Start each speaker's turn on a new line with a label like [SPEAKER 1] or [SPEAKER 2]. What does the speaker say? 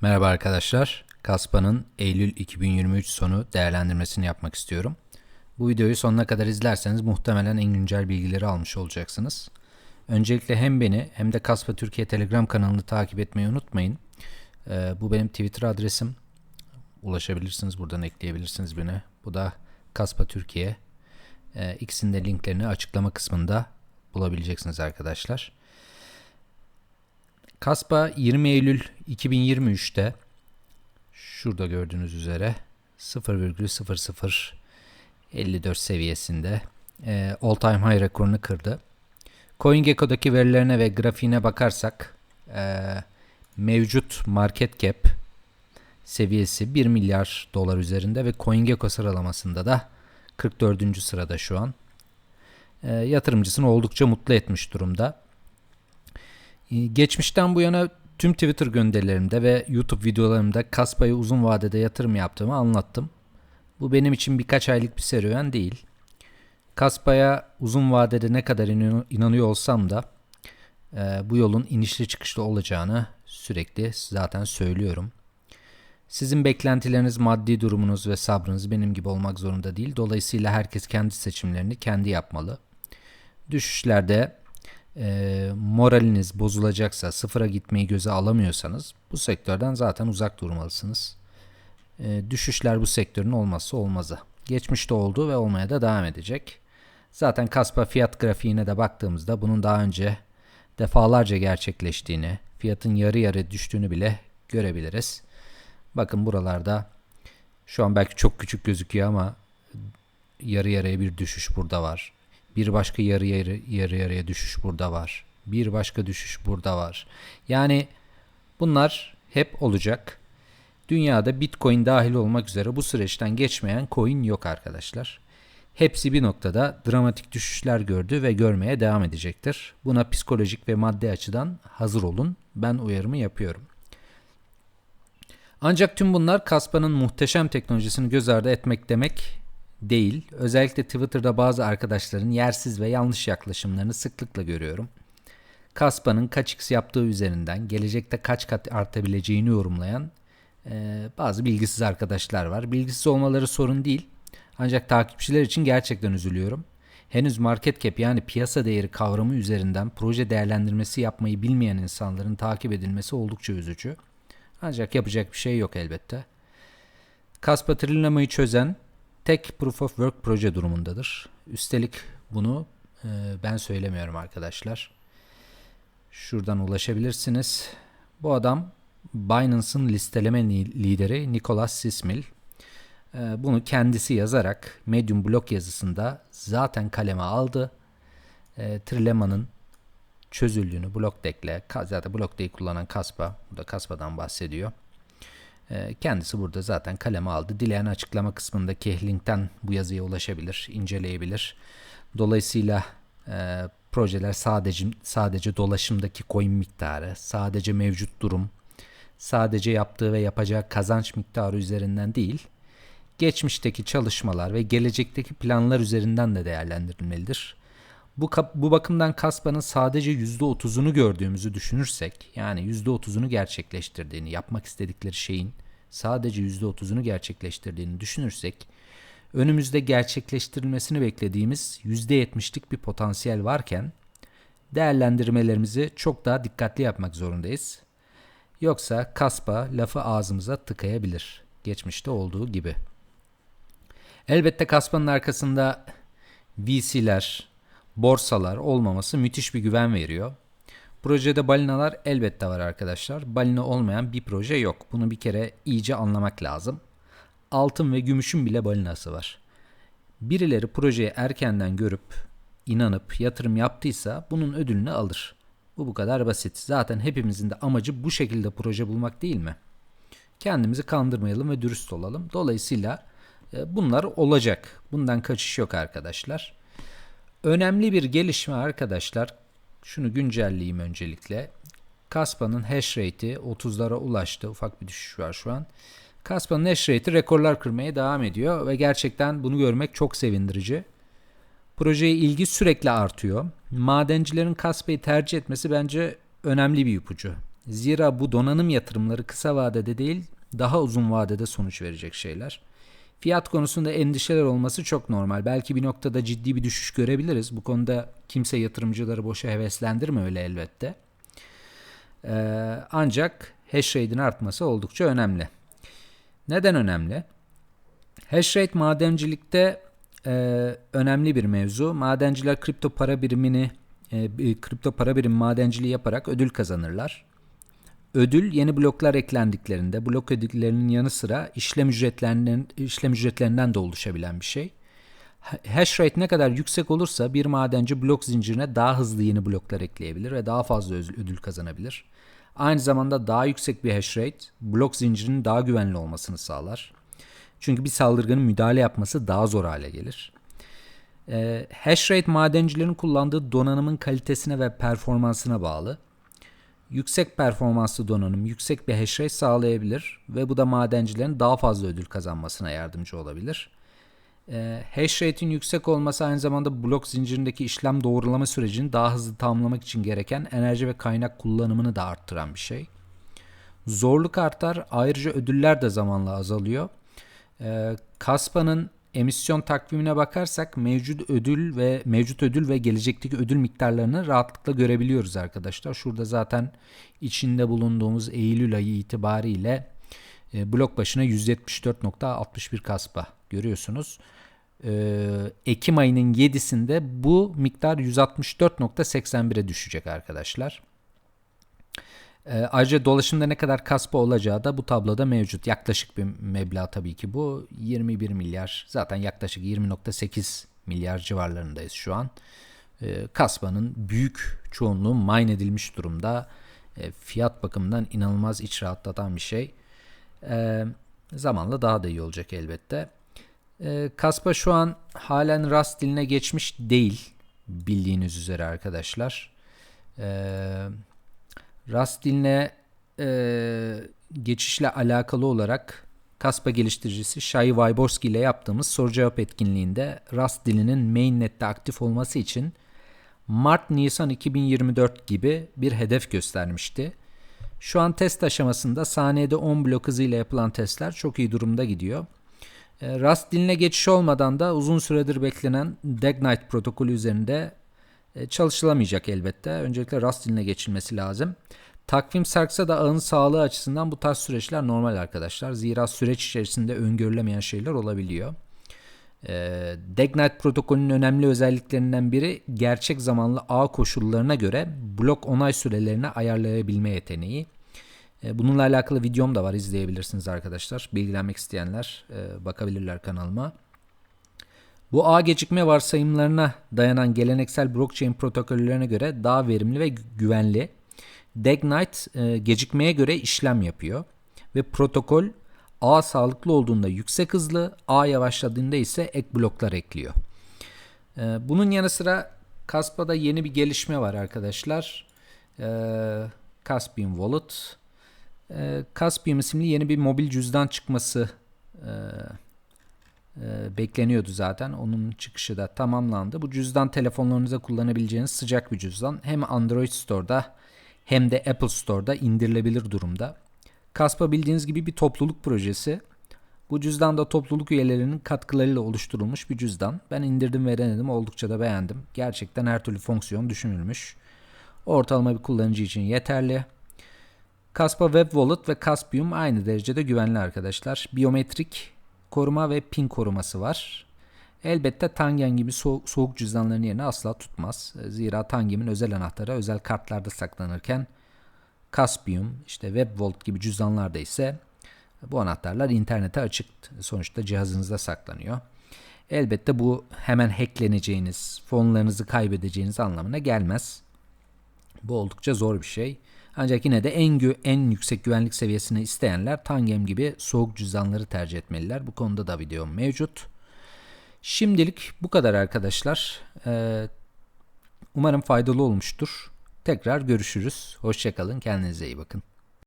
[SPEAKER 1] Merhaba arkadaşlar. Kaspa'nın Eylül 2023 sonu değerlendirmesini yapmak istiyorum. Bu videoyu sonuna kadar izlerseniz muhtemelen en güncel bilgileri almış olacaksınız. Öncelikle hem beni hem de Kaspa Türkiye Telegram kanalını takip etmeyi unutmayın. Ee, bu benim Twitter adresim. Ulaşabilirsiniz buradan ekleyebilirsiniz beni. Bu da Kaspa Türkiye. Ee, ikisinin de linklerini açıklama kısmında bulabileceksiniz arkadaşlar. Kaspa 20 Eylül 2023'te şurada gördüğünüz üzere 0,0054 seviyesinde e, all time high rekorunu kırdı. CoinGecko'daki verilerine ve grafiğine bakarsak e, mevcut market cap seviyesi 1 milyar dolar üzerinde ve CoinGecko sıralamasında da 44. sırada şu an. E, yatırımcısını oldukça mutlu etmiş durumda. Ee, geçmişten bu yana tüm Twitter gönderilerimde ve YouTube videolarımda Kaspa'ya uzun vadede yatırım yaptığımı anlattım. Bu benim için birkaç aylık bir serüven değil. Kaspa'ya uzun vadede ne kadar inanıyor olsam da e, bu yolun inişli çıkışlı olacağını sürekli zaten söylüyorum. Sizin beklentileriniz, maddi durumunuz ve sabrınız benim gibi olmak zorunda değil. Dolayısıyla herkes kendi seçimlerini kendi yapmalı. Düşüşlerde e, moraliniz bozulacaksa, sıfıra gitmeyi göze alamıyorsanız bu sektörden zaten uzak durmalısınız. E, düşüşler bu sektörün olmazsa olmazı. Geçmişte oldu ve olmaya da devam edecek. Zaten Kaspa fiyat grafiğine de baktığımızda bunun daha önce defalarca gerçekleştiğini, fiyatın yarı yarı düştüğünü bile görebiliriz. Bakın buralarda şu an belki çok küçük gözüküyor ama yarı yarıya bir düşüş burada var. Bir başka yarı yarı yarı yarıya düşüş burada var. Bir başka düşüş burada var. Yani bunlar hep olacak. Dünyada Bitcoin dahil olmak üzere bu süreçten geçmeyen coin yok arkadaşlar. Hepsi bir noktada dramatik düşüşler gördü ve görmeye devam edecektir. Buna psikolojik ve maddi açıdan hazır olun. Ben uyarımı yapıyorum. Ancak tüm bunlar Kaspa'nın muhteşem teknolojisini göz ardı etmek demek değil. Özellikle Twitter'da bazı arkadaşların yersiz ve yanlış yaklaşımlarını sıklıkla görüyorum. Kaspa'nın kaç x yaptığı üzerinden gelecekte kaç kat artabileceğini yorumlayan e, bazı bilgisiz arkadaşlar var. Bilgisiz olmaları sorun değil. Ancak takipçiler için gerçekten üzülüyorum. Henüz market cap yani piyasa değeri kavramı üzerinden proje değerlendirmesi yapmayı bilmeyen insanların takip edilmesi oldukça üzücü. Ancak yapacak bir şey yok elbette. Kaspa Trilema'yı çözen tek proof of work proje durumundadır. Üstelik bunu e, ben söylemiyorum arkadaşlar. Şuradan ulaşabilirsiniz. Bu adam Binance'ın listeleme lideri Nicholas Sismil. E, bunu kendisi yazarak Medium blog yazısında zaten kaleme aldı. E, Trilema'nın çözüldüğünü Blockdeck'le, zaten Blockdeck'i kullanan Kaspa, burada Kaspa'dan bahsediyor. Ee, kendisi burada zaten kaleme aldı. Dileyen açıklama kısmındaki linkten bu yazıya ulaşabilir, inceleyebilir. Dolayısıyla e, projeler sadece sadece dolaşımdaki coin miktarı, sadece mevcut durum, sadece yaptığı ve yapacağı kazanç miktarı üzerinden değil, geçmişteki çalışmalar ve gelecekteki planlar üzerinden de değerlendirilmelidir. Bu, bu bakımdan Kaspa'nın sadece %30'unu gördüğümüzü düşünürsek, yani %30'unu gerçekleştirdiğini, yapmak istedikleri şeyin sadece %30'unu gerçekleştirdiğini düşünürsek, önümüzde gerçekleştirilmesini beklediğimiz %70'lik bir potansiyel varken, değerlendirmelerimizi çok daha dikkatli yapmak zorundayız. Yoksa Kaspa lafı ağzımıza tıkayabilir. Geçmişte olduğu gibi. Elbette Kaspa'nın arkasında VC'ler, borsalar olmaması müthiş bir güven veriyor. Projede balinalar elbette var arkadaşlar. Balina olmayan bir proje yok. Bunu bir kere iyice anlamak lazım. Altın ve gümüşün bile balinası var. Birileri projeyi erkenden görüp, inanıp yatırım yaptıysa bunun ödülünü alır. Bu bu kadar basit. Zaten hepimizin de amacı bu şekilde proje bulmak değil mi? Kendimizi kandırmayalım ve dürüst olalım. Dolayısıyla e, bunlar olacak. Bundan kaçış yok arkadaşlar. Önemli bir gelişme arkadaşlar. Şunu güncelleyeyim öncelikle. Kaspa'nın hash rate'i 30'lara ulaştı. Ufak bir düşüş var şu an. Kaspa'nın hash rate'i rekorlar kırmaya devam ediyor ve gerçekten bunu görmek çok sevindirici. Projeye ilgi sürekli artıyor. Madencilerin Kaspa'yı tercih etmesi bence önemli bir ipucu. Zira bu donanım yatırımları kısa vadede değil daha uzun vadede sonuç verecek şeyler. Fiyat konusunda endişeler olması çok normal. Belki bir noktada ciddi bir düşüş görebiliriz. Bu konuda kimse yatırımcıları boşa heveslendirme öyle elbette. Ee, ancak hash rate'in artması oldukça önemli. Neden önemli? Hash rate madencilikte e, önemli bir mevzu. Madenciler kripto para birimini e, kripto para birim madenciliği yaparak ödül kazanırlar. Ödül yeni bloklar eklendiklerinde blok ödüllerinin yanı sıra işlem ücretlerinden, işlem ücretlerinden de oluşabilen bir şey. Hash rate ne kadar yüksek olursa bir madenci blok zincirine daha hızlı yeni bloklar ekleyebilir ve daha fazla ödül kazanabilir. Aynı zamanda daha yüksek bir hash rate blok zincirinin daha güvenli olmasını sağlar. Çünkü bir saldırganın müdahale yapması daha zor hale gelir. E, hash rate madencilerin kullandığı donanımın kalitesine ve performansına bağlı. Yüksek performanslı donanım yüksek bir hash rate sağlayabilir ve bu da madencilerin daha fazla ödül kazanmasına yardımcı olabilir. E, hash rate'in yüksek olması aynı zamanda blok zincirindeki işlem doğrulama sürecini daha hızlı tamamlamak için gereken enerji ve kaynak kullanımını da arttıran bir şey. Zorluk artar, ayrıca ödüller de zamanla azalıyor. E, Kaspa'nın emisyon takvimine bakarsak mevcut ödül ve mevcut ödül ve gelecekteki ödül miktarlarını rahatlıkla görebiliyoruz arkadaşlar. Şurada zaten içinde bulunduğumuz Eylül ayı itibariyle e, blok başına 174.61 kaspa görüyorsunuz. E, Ekim ayının 7'sinde bu miktar 164.81'e düşecek arkadaşlar. E, ayrıca dolaşımda ne kadar kaspa olacağı da bu tabloda mevcut. Yaklaşık bir meblağ tabii ki bu. 21 milyar zaten yaklaşık 20.8 milyar civarlarındayız şu an. E, kaspanın büyük çoğunluğu mine edilmiş durumda. E, fiyat bakımından inanılmaz iç rahatlatan bir şey. E, zamanla daha da iyi olacak elbette. E, Kaspa şu an halen Rust diline geçmiş değil bildiğiniz üzere arkadaşlar. E, Rust diline e, geçişle alakalı olarak Kaspa geliştiricisi Shai Wyborski ile yaptığımız soru cevap etkinliğinde Rust dilinin mainnet'te aktif olması için Mart-Nisan 2024 gibi bir hedef göstermişti. Şu an test aşamasında saniyede 10 blok hızıyla yapılan testler çok iyi durumda gidiyor. Rust diline geçiş olmadan da uzun süredir beklenen Dagnite protokolü üzerinde e, çalışılamayacak elbette. Öncelikle Rust diline geçilmesi lazım. Takvim sarksa da ağın sağlığı açısından bu tarz süreçler normal arkadaşlar. Zira süreç içerisinde öngörülemeyen şeyler olabiliyor. E, Dagnite protokolünün önemli özelliklerinden biri gerçek zamanlı ağ koşullarına göre blok onay sürelerini ayarlayabilme yeteneği. E, bununla alakalı videom da var izleyebilirsiniz arkadaşlar. Bilgilenmek isteyenler e, bakabilirler kanalıma. Bu ağ gecikme varsayımlarına dayanan geleneksel blockchain protokollerine göre daha verimli ve güvenli. Dagnite e, gecikmeye göre işlem yapıyor ve protokol ağ sağlıklı olduğunda yüksek hızlı, ağ yavaşladığında ise ek bloklar ekliyor. E, bunun yanı sıra Kaspa'da yeni bir gelişme var arkadaşlar. E, Caspian Wallet. E, Caspian isimli yeni bir mobil cüzdan çıkması e, e, bekleniyordu zaten. Onun çıkışı da tamamlandı. Bu cüzdan telefonlarınıza kullanabileceğiniz sıcak bir cüzdan. Hem Android Store'da hem de Apple Store'da indirilebilir durumda. Kaspa bildiğiniz gibi bir topluluk projesi. Bu cüzdan da topluluk üyelerinin katkılarıyla oluşturulmuş bir cüzdan. Ben indirdim ve denedim. Oldukça da beğendim. Gerçekten her türlü fonksiyon düşünülmüş. Ortalama bir kullanıcı için yeterli. Kaspa Web Wallet ve Caspium aynı derecede güvenli arkadaşlar. Biyometrik koruma ve pin koruması var. Elbette Tangen gibi so- soğuk cüzdanların yerini asla tutmaz. Zira Tangem'in özel anahtarı özel kartlarda saklanırken Caspium, işte WebVault gibi cüzdanlarda ise bu anahtarlar internete açık. Sonuçta cihazınızda saklanıyor. Elbette bu hemen hackleneceğiniz, fonlarınızı kaybedeceğiniz anlamına gelmez. Bu oldukça zor bir şey. Ancak yine de en, gü- en yüksek güvenlik seviyesini isteyenler Tangem gibi soğuk cüzdanları tercih etmeliler. Bu konuda da videom mevcut. Şimdilik bu kadar arkadaşlar. Ee, umarım faydalı olmuştur. Tekrar görüşürüz. Hoşçakalın. Kendinize iyi bakın.